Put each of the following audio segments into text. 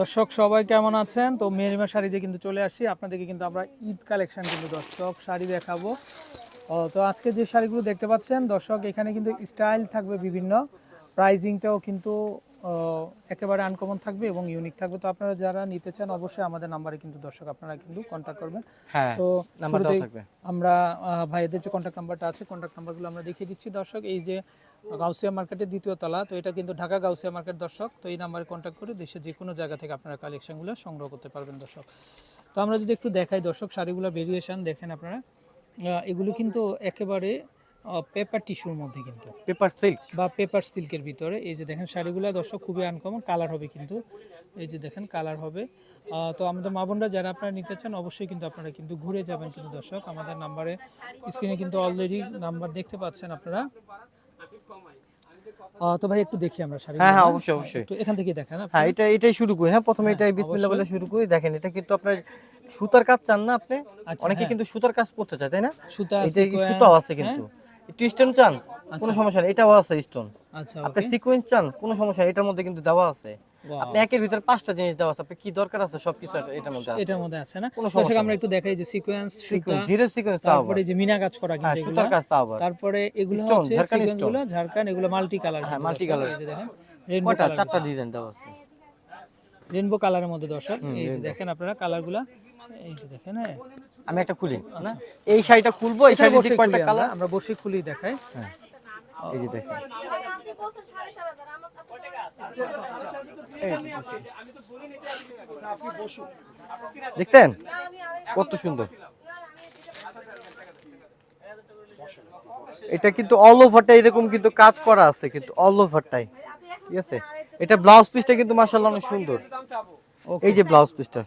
দর্শক সবাই কেমন আছেন? তো মেরিমা শাড়িতে কিন্তু চলে আসছি আপনাদেরকে কিন্তু আমরা ঈদ কালেকশন কিন্তু দর্শক শাড়ি দেখাবো। তো আজকে যে শাড়িগুলো দেখতে পাচ্ছেন দর্শক এখানে কিন্তু স্টাইল থাকবে বিভিন্ন। প্রাইজিংটাও কিন্তু একেবারে আনকমন থাকবে এবং ইউনিক থাকবে। তো আপনারা যারা নিতে চান অবশ্যই আমাদের নাম্বারে কিন্তু দর্শক আপনারা কিন্তু কন্ট্যাক্ট করবেন। হ্যাঁ তো আমরা ভাইদের যে কন্ট্যাক্ট নাম্বারটা আছে কন্ট্যাক্ট নাম্বারগুলো আমরা দেখিয়ে দিচ্ছি। দর্শক এই যে গাউসিয়া মার্কেটের দ্বিতীয় তলা তো এটা কিন্তু ঢাকা গাউসিয়া মার্কেট দর্শক তো এই নাম্বারে কন্ট্যাক্ট করে দেশের যে কোনো জায়গা থেকে আপনারা কালেকশনগুলো সংগ্রহ করতে পারবেন দর্শক। তো আমরা যদি একটু দেখাই দর্শক শাড়িগুলো ভেরিয়েশন দেখেন আপনারা। এগুলো কিন্তু একেবারে পেপার টিস্যুর মধ্যে কিন্তু। পেপার সিল্ক বা পেপার সিল্কের ভিতরে। এই যে দেখেন শাড়িগুলো দর্শক খুবই আনকমন কালার হবে কিন্তু। এই যে দেখেন কালার হবে। তো আমাদের মা বোনরা যারা আপনারা নিতে চান অবশ্যই কিন্তু আপনারা কিন্তু ঘুরে যাবেন কিন্তু দর্শক। আমাদের নাম্বারে স্ক্রিনে কিন্তু অলরেডি নাম্বার দেখতে পাচ্ছেন আপনারা। তো ভাই একটু দেখি আমরা শাড়ি হ্যাঁ, হ্যাঁ, অবশ্যই, অবশ্যই। একটু এখান থেকে দেখেন। হ্যাঁ এটা এটাই শুরু করি হ্যাঁ প্রথমে হ্যাঁ, এটাই বিসমিল্লাহ বলে শুরু করি দেখেন এটা কিন্তু আপনার সুতার কাজ চান না আপনি আচ্ছা, অনেকে হ্যাঁ। কিন্তু সুতার কাজ করতে চায় তাই না সুতা এই যে সুতাও আছে হ্যাঁ? কিন্তু একটু স্টোন চান কোনো আচ্ছা। সমস্যা নেই এটাও আছে স্টোন আচ্ছা আপনি সিকোয়েন্স চান কোনো সমস্যা নেই এটার মধ্যে কিন্তু দেওয়া আছে আপনি একের ভিতরে পাঁচটা জিনিস দেওয়া আছে। আপনি কি দরকার আছে? সবকিছু এটার মধ্যে আছে। এটার মধ্যে আছে না? দর্শক আমরা একটু দেখাই যে সিকোয়েন্স সিকোয়েন্স জিরো সিকোয়েন্স তারপরে যে মিনা কাজ করা হ্যাঁ কিন্তু সুতার কাজ তাও তারপরে এগুলো হচ্ছে ঝাড়খান এগুলো মাল্টি কালার হ্যাঁ। এই যে দেখেন চারটা ডিজাইন দেওয়া আছে। রেনবো কালারের মধ্যে দর্শক এই যে দেখেন আপনারা কালারগুলা এই যে দেখেন হ্যাঁ। আমি একটা খুলি না? এই শাড়িটা খুলবো এই শাড়ির যে কয়টা কালার আমরা বসে খুলি দেখাই। হ্যাঁ এই যে দেখেন। দেখছেন? কত সুন্দর। এটা কিন্তু অল ওভারটা এরকম কিন্তু কাজ করা আছে কিন্তু অল ওভারটাই ঠিক আছে? এটা ব্লাউজ পিসটা কিন্তু মাসাল্লাহ অনেক সুন্দর। এই যে ব্লাউজ পিসটা।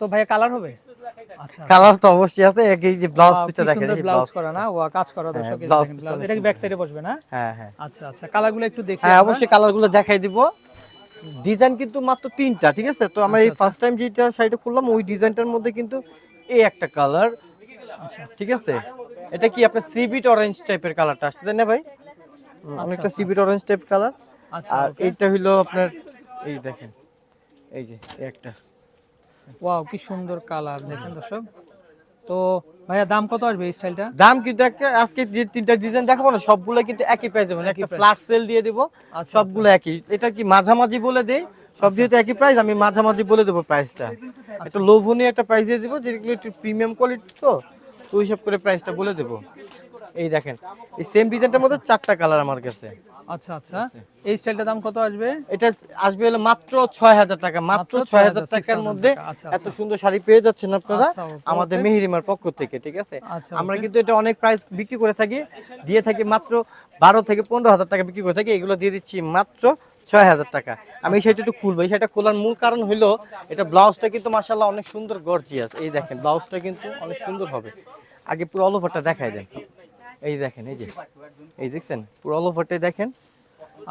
তো ভাইয়া কালার হবে? আচ্ছা। কালার তো অবশ্যই আছে এই যে ব্লাউজ পিসটা দেখেন এই ব্লাউজ করা না? ও কাজ করা দর্শক এই যে blouse দেখেন, piece টা blouse। অনেক এটা কি ব্যাক সাইডে বসবে না? হ্যাঁ হ্যাঁ। আচ্ছা আচ্ছা কালারগুলো একটু দেখি হ্যাঁ। অবশ্যই কালারগুলো দেখাই দিব। ডিজাইন কিন্তু মাত্র তিনটা ঠিক আছে? তো আমরা এই আচ্ছা, ফার্স্ট টাইম যেটা শাড়িটা খুললাম ওই ডিজাইনটার মধ্যে কিন্তু এই একটা কালার আচ্ছা। ঠিক আছে? এটা কি আপনার সিবিট অরেঞ্জ টাইপের কালারটা আসছে তাই না ভাই? অনেকটা সিবিট অরেঞ্জ টাইপ কালার আচ্ছা আর এইটা হলো আপনার এই দেখেন এই যে একটা। ওয়াও কি সুন্দর কালার দেখেন দর্শক। তো ভাইয়া দাম কত আসবে এই স্টাইলটা দাম কিন্তু একটা আজকে যে তিনটা ডিজাইন দেখাবো না সবগুলো কিন্তু একই প্রাইস একই একটা ফ্ল্যাট সেল দিয়ে দিব আচ্ছা, সবগুলো একই। এটা কি মাঝামাঝি বলে দেই? সব যেহেতু একই প্রাইস আমি মাঝামাঝি বলে দেবো প্রাইসটা একটা লোভনীয় একটা প্রাইস দিয়ে দেবো যেগুলো একটু প্রিমিয়াম কোয়ালিটি তো তো ওই সব করে প্রাইসটা বলে দেবো। এই দেখেন এই সেম ডিজাইনটার মধ্যে চারটা কালার আমার কাছে। আচ্ছা আচ্ছা। এই স্টাইলটার দাম কত আসবে? এটা আসবে হলো মাত্র ছয় হাজার টাকা মাত্র মাত্র ছয় হাজার 6,600 টাকার মধ্যে আচ্ছা, এত সুন্দর শাড়ি পেয়ে যাচ্ছেন আপনারা আচ্ছা, আমাদের মেহেরিমার পক্ষ থেকে ঠিক আছে? আচ্ছা, আমরা কিন্তু এটা অনেক প্রাইস বিক্রি করে থাকি দিয়ে থাকি মাত্র বারো থেকে পনেরো হাজার টাকা বিক্রি করে থাকি এগুলো দিয়ে দিচ্ছি মাত্র ছয় হাজার টাকা। আমি সেটা একটু খুলবো সেটা খোলার মূল কারণ হলো এটা ব্লাউজটা কিন্তু মাসাল্লাহ অনেক সুন্দর গর্জিয়াস। এই দেখেন ব্লাউজটা কিন্তু অনেক সুন্দর হবে। আগে পুরো অল ওভারটা দেখাই দেন। এই দেখেন এই যে। এই দেখছেন পুরো অল ওভারটাই দেখেন।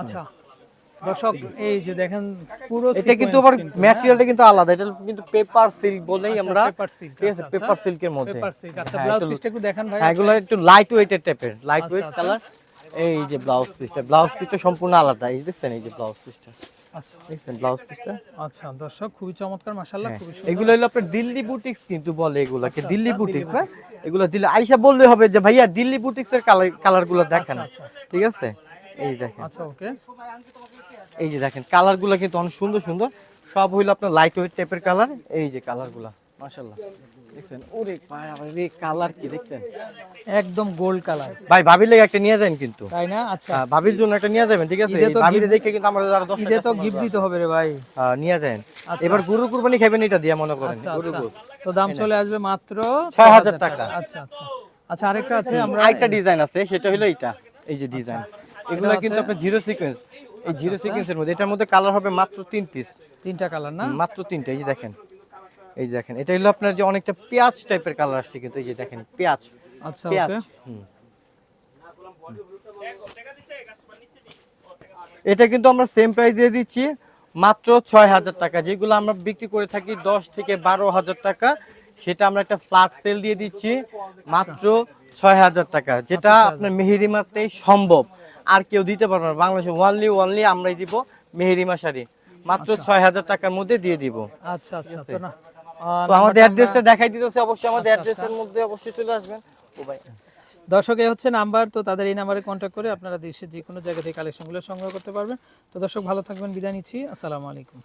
আচ্ছা দর্শক এই যে দেখেন পুরো এটা কিন্তু আবার ম্যাটেরিয়ালটা কিন্তু আলাদা এটা কিন্তু পেপার সিল্ক বলেই আমরা পেপার সিল্ক ঠিক আছে পেপার সিল্কের মধ্যে। পেপার সিল্ক আচ্ছা হ্যাঁ, ব্লাউজ একটু- পিসটা একটু দেখান ভাই হ্যাঁ এগুলো একটু লাইট ওয়েটের টাইপের লাইট ওয়েট আচ্ছা। কালার এই যে ব্লাউজ পিসটা ব্লাউজ পিসটা সম্পূর্ণ আলাদা এই দেখছেন এই যে ব্লাউজ পিসটা আচ্ছা। দেখছেন ব্লাউজ পিসটা। আচ্ছা দর্শক খুবই চমৎকার মাশাআল্লাহ হ্যাঁ, খুবই সুন্দর। এগুলো হলো আপনার দিল্লি বুটিক্স কিন্তু বলে এগুলাকে। আচ্ছা, দিল্লি আচ্ছা, বুটিক্স দিল্লি না? এগুলো দিল্লি আইসা বললে হবে যে ভাইয়া দিল্লি বুটিক্স এর কালারগুলো দেখেন। আচ্ছা, ঠিক আছে? এই দেখেন। আচ্ছা ওকে। এই যে দেখেন কালারগুলো কিন্তু অনেক সুন্দর সুন্দর। সব হইল আপনার লাইট ওয়েট টাইপের কালার এই যে কালারগুলা মাশাল্লাহ দেখছেন? ওরে রে কালার কি দেখছেন? একদম গোল্ড কালার। ভাই ভাবির লেগে একটা নিয়ে যান কিন্তু। তাই না? আচ্ছা। হ্যাঁ, ভাবির জন্য একটা নিয়ে যাবেন ঠিক আছে? ভাবির দেখে কিন্তু আমরা যারা দশ ঈদে তো গিফট দিতে হবে। রে ভাই। নিয়ে যান। আচ্ছা। এবার গরু কুরবানি খাবেন এটা দিয়ে মনে করেন। আচ্ছা গরু আচ্ছা। তো দাম চলে আসবে মাত্র 6,000 টাকা। আচ্ছা আচ্ছা। আচ্ছা আরেকটা আছে। আমরা আরেকটা ডিজাইন আছে সেটা হলো এইটা। এই যে ডিজাইন এগুলো কিন্তু আপনার জিরো সিকোয়েন্স এই জিরো সিকোয়েন্সের মধ্যে এটার মধ্যে কালার হবে মাত্র তিন পিস তিনটা কালার না? মাত্র তিনটা এই যে দেখেন। এই যে দেখেন এটা হলো আপনার যে অনেকটা পেঁয়াজ টাইপের কালার আসছে কিন্তু এই যে দেখেন পেঁয়াজ। আচ্ছা পেঁয়াজ। এটা কিন্তু আমরা সেম প্রাইস দিয়ে দিচ্ছি মাত্র ছয় হাজার টাকা। যেগুলো আমরা বিক্রি করে থাকি দশ থেকে বারো হাজার টাকা সেটা আমরা একটা ফ্ল্যাট সেল দিয়ে দিচ্ছি মাত্র ছয় হাজার টাকা যেটা আপনার মেহেরিমাতেই সম্ভব। আর কেউ দিতে পারবে না। বাংলাদেশে ওয়ানলি ওয়ানলি আমরাই দিব মেহেরিমা শাড়ি মাত্র ছয় হাজার টাকার মধ্যে দিয়ে দিব। আচ্ছা আচ্ছা তো আমাদের অ্যাড্রেসটা দেখাই দিতেছে অবশ্যই আমাদের আচ্ছা, অ্যাড্রেসের মধ্যে অবশ্যই চলে আসবেন। ও ভাই। দর্শক এই হচ্ছে নাম্বার তো তাদের এই নাম্বারে কন্ট্যাক্ট করে আপনারা দেশের যে কোনো জায়গা থেকে কালেকশনগুলো সংগ্রহ করতে পারবেন। তো দর্শক ভালো থাকবেন বিদায় নিচ্ছি। আসসালামু আলাইকুম।